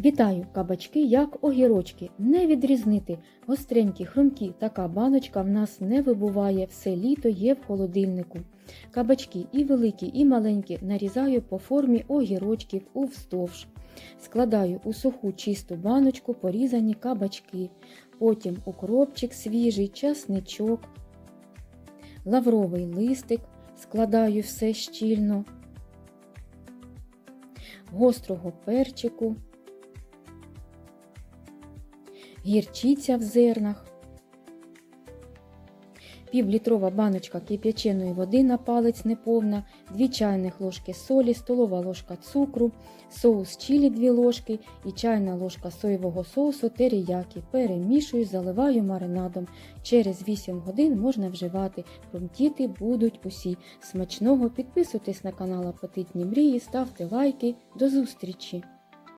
Вітаю, кабачки, як огірочки. Не відрізнити. Гостренькі, хрумкі, така баночка в нас не вибуває, все літо є в холодильнику. Кабачки і великі, і маленькі нарізаю по формі огірочків увздовж. Складаю у суху чисту баночку порізані кабачки, потім укропчик свіжий, часничок, лавровий листик, складаю все щільно, гострого перчику, гірчиця в зернах, півлітрова баночка кип'яченої води на палець неповна, 2 чайних ложки солі, столова ложка цукру, соус чилі 2 ложки і чайна ложка соєвого соусу теріякі. Перемішую, заливаю маринадом. Через 8 годин можна вживати. Хрумтіти будуть усі. Смачного підписуйтесь на канал Апетитні мрії, ставте лайки. До зустрічі!